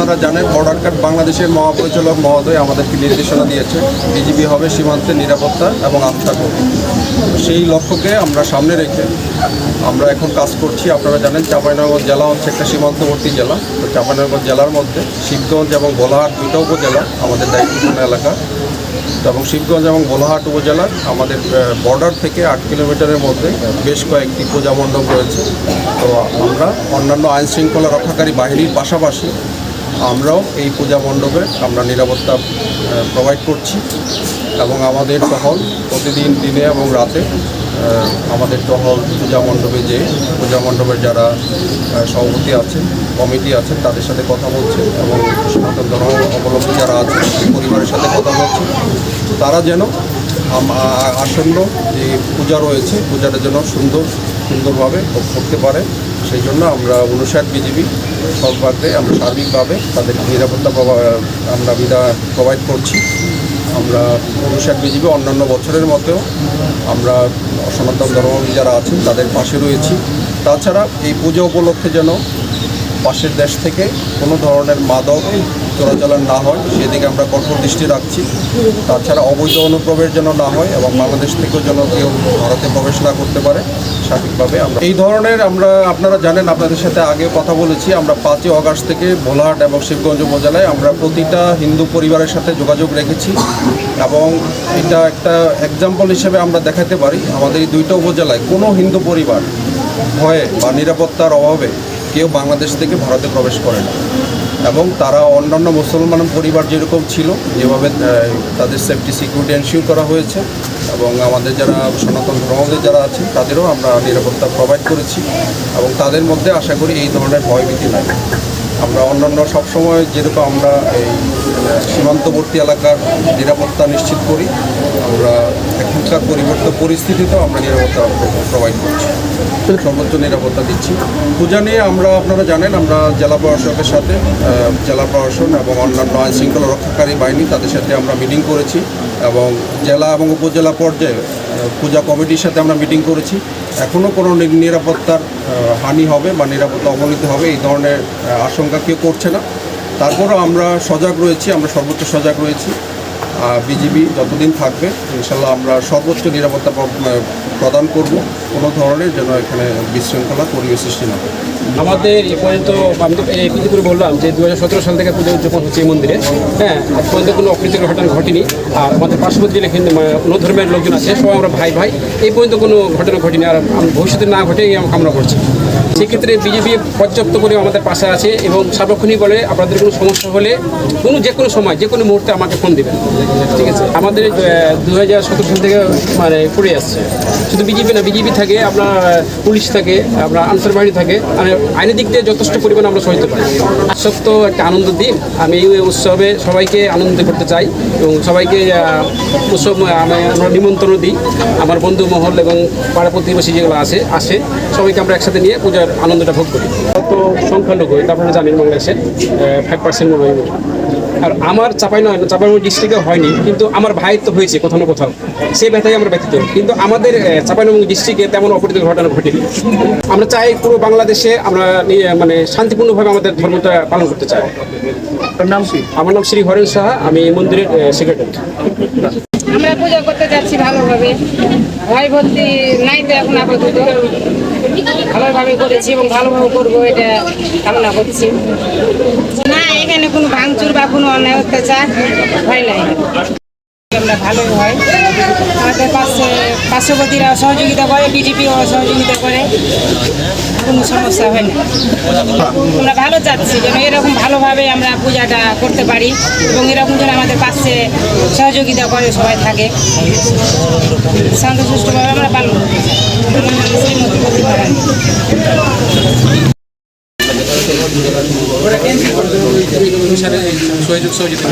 আপনারা জানেন border card বাংলাদেশের মহাপরিচালক মহোদয় আমাদেরকে নির্দেশনা দিয়েছে, বিজিবি হবে সীমান্তের নিরাপত্তা এবং আস্থা করবে। সেই লক্ষ্যকে আমরা সামনে রেখে আমরা এখন কাজ করছি। আপনারা জানেন, চাঁপাইনগর জেলা হচ্ছে একটা সীমান্তবর্তী জেলা। তো চাঁপাইনগর জেলার মধ্যে শিবগঞ্জ এবং গোলাহাট দুটো উপজেলা আমাদের দায়িত্বপূর্ণ এলাকা। এবং শিবগঞ্জ এবং গোলাহাট উপজেলার আমাদের বর্ডার থেকে আট কিলোমিটারের মধ্যে বেশ কয়েকটি পূজা মণ্ডপ রয়েছে। তো আমরা অন্যান্য আইন শৃঙ্খলা রক্ষাকারী বাহিনীর পাশাপাশি আমরাও এই পূজা মণ্ডপে আমরা নিরাপত্তা প্রোভাইড করছি এবং আমাদের টহল প্রতিদিন দিনে এবং রাতে আমাদের টহল পূজা মণ্ডপে যে পূজা মণ্ডপের যারা সভাপতি আছেন, কমিটি আছে তাদের সাথে কথা বলছে এবং সনাতন ধর্ম অবলম্বী যারা আছে পরিবারের সাথে কথা বলছে, তারা যেন আসন্ন যে পূজা রয়েছে, পূজাটা যেন সুন্দর, সুন্দরভাবে করতে পারে। সেই জন্য আমরা অনুষাদ বিজিবি সর্বাগ্রে আমরা সার্বিকভাবে তাদের নিরাপত্তা আমরা বিধা প্রোভাইড করছি। আমরা অনুষাদ বিজিবি অন্যান্য বছরের মতেও আমরা সনাতন ধর্মী যারা আছেন তাদের পাশে রয়েছি। তাছাড়া এই পুজো উপলক্ষে যেন পাশের দেশ থেকে কোনো ধরনের মাদক চোরাচালান না হয়, সেদিকে আমরা কঠোর দৃষ্টি রাখছি। তাছাড়া অবৈধ অনুপ্রবেশ যেন না হয় এবং বাংলাদেশ থেকেও যেন কেউ ভারতে প্রবেশ না করতে পারে, সঠিকভাবে আমরা এই ধরনের আমরা আপনারা জানেন, আপনাদের সাথে আগে কথা বলেছি, আমরা পাঁচই অগাস্ট থেকে ভোলাহাট এবং শিবগঞ্জ উপজেলায় আমরা প্রতিটা হিন্দু পরিবারের সাথে যোগাযোগ রেখেছি এবং এটা একটা এক্সাম্পল হিসেবে আমরা দেখাতে পারি। আমাদের এই দুইটা উপজেলায় কোনো হিন্দু পরিবার ভয়ে বা নিরাপত্তার অভাবে কেউ বাংলাদেশ থেকে ভারতে প্রবেশ করে না। এবং তারা অন্যান্য মুসলমান পরিবার যেরকম ছিল, যেভাবে তাদের সেফটি সিকিউরিটি এনশিওর করা হয়েছে এবং আমাদের যারা সনাতন ধর্মদের যারা আছেন, তাদেরও আমরা নিরাপত্তা প্রোভাইড করেছি এবং তাদের মধ্যে আশা করি এই ধরনের ভয়ভীতি নাই। আমরা অন্যান্য সবসময় যেরকম আমরা এই সীমান্তবর্তী এলাকার নিরাপত্তা নিশ্চিত করি, আমরা এখনকার পরিবর্তিত পরিস্থিতিতেও আমরা নিরাপত্তা প্রোভাইড করছি। সর্বোচ্চ নিরাপত্তা দিচ্ছি। পূজা নিয়ে আমরা, আপনারা জানেন, আমরা জেলা প্রশাসকের সাথে জেলা প্রশাসন এবং অন্যান্য আইন শৃঙ্খলা রক্ষাকারী বাহিনী, তাদের সাথে আমরা মিটিং করেছি এবং জেলা এবং উপজেলা পর্যায়ে পূজা কমিটির সাথে আমরা মিটিং করেছি। এখনও কোনো নিরাপত্তার হানি হবে বা নিরাপত্তা অবনতি হবে এই ধরনের আশঙ্কা কেউ করছে না। তারপরও আমরা সজাগ রয়েছি, আমরা সর্বোচ্চ সজাগ রয়েছি। বিজিবি যতদিন থাকবে, ইনশাল্লাহ আমরা সর্বোচ্চ নিরাপত্তা প্রদান করব। কোনো ধরনের যেন এখানে বিশৃঙ্খলা, পরিবেশ সৃষ্টি না হয়। আমাদের এ পর্যন্ত আমি তো করে বললাম যে দু হাজার সতেরো সাল থেকে পুজো উদযাপন হচ্ছে এই মন্দিরে। হ্যাঁ এখন পর্যন্ত কোনো অপ্রীতিকর ঘটনা ঘটেনি। আর আমাদের পার্শ্ববর্তী মানে অন্য ধর্মের লোকজন আছে, সবাই আমরা ভাই ভাই এই পর্যন্ত কোনো ঘটনা ঘটেনি। আর ভবিষ্যতে না ঘটে আমরা কামনা করছি। সেক্ষেত্রে বিজেপি পর্যাপ্ত করে আমাদের পাশে আছে এবং সার্বক্ষণিক বলে আপনাদের কোনো সমস্যা হলে কোনো যে কোনো সময়, যে কোনো মুহূর্তে আমাকে ফোন দেবেন। ঠিক আছে? আমাদের দু হাজার সতেরো সাল থেকে মানে পড়ে আসছে। শুধু বিজেপি না, বিজেপি থাকে, আপনার, পুলিশ থাকে, আপনার আনসার বাহিনী থাকে মানে আইনের দিক দিয়ে যথেষ্ট পরিমাণে আমরা সহায়তা পাই। উৎসব তো একটা আনন্দ দিন। আমি এই উৎসবে সবাইকে আনন্দ করতে চাই এবং সবাইকে উৎসব আমি আমরা নিমন্ত্রণ দিই। আমার বন্ধু মহল এবং পাড়া প্রতিবেশী যেগুলো আছে, আসে, সবাইকে আমরা একসাথে নিয়ে পূজার আনন্দটা ভোগ করি। তো সংখ্যালঘু এটা আপনারা জানেন বাংলাদেশে ফাইভ পার্সেন্ট মনে হয় আর আমার চাপাই নয় চাপাই ডিস্ট্রিক্টে হয়নি কিন্তু আমার ভাই তো হয়েছে কোথাও না কোথাও। সেই ব্যথায় আমরা ব্যথিত। কিন্তু আমাদের চাপাইনবাবগঞ্জ ডিস্ট্রিক্টে তেমন অপরিচিত ঘটনা ঘটেনি। আমরা চাই পুরো বাংলাদেশে আমরা নিয়ে- মানে শান্তিপূর্ণভাবে আমাদের ধর্মটা পালন করতে চাই। নাম কি? আমার নাম শ্রী হরেন সাহা আমি এই মন্দিরের সেক্রেটারি আমরা পূজা করতে যাচ্ছি ভালোভাবে। ভয় ভর্তি নাই তো এখন আপাতত। ভালোভাবে করেছি এবং ভালোভাবে করব, এটা কামনা করছি। না, এখানে কোনো ভাঙচুর বা কোনো অন্যায়, অত্যাচার হয় নাই। ভালোই হয়। আমাদের পাশে পার্শ্ববর্তীরা সহযোগিতা করে, বিজেপিও সহযোগিতা করে। কোনো সমস্যা হয় না। আমরা ভালো চাচ্ছি যেন এরকম ভালোভাবে আমরা পূজাটা করতে পারি এবং এরকম যেন আমাদের পাশে সহযোগিতা করে সবাই থাকে। শান্তসুষ্ঠুভাবে আমরা পালন রানী। সহযোগিতা।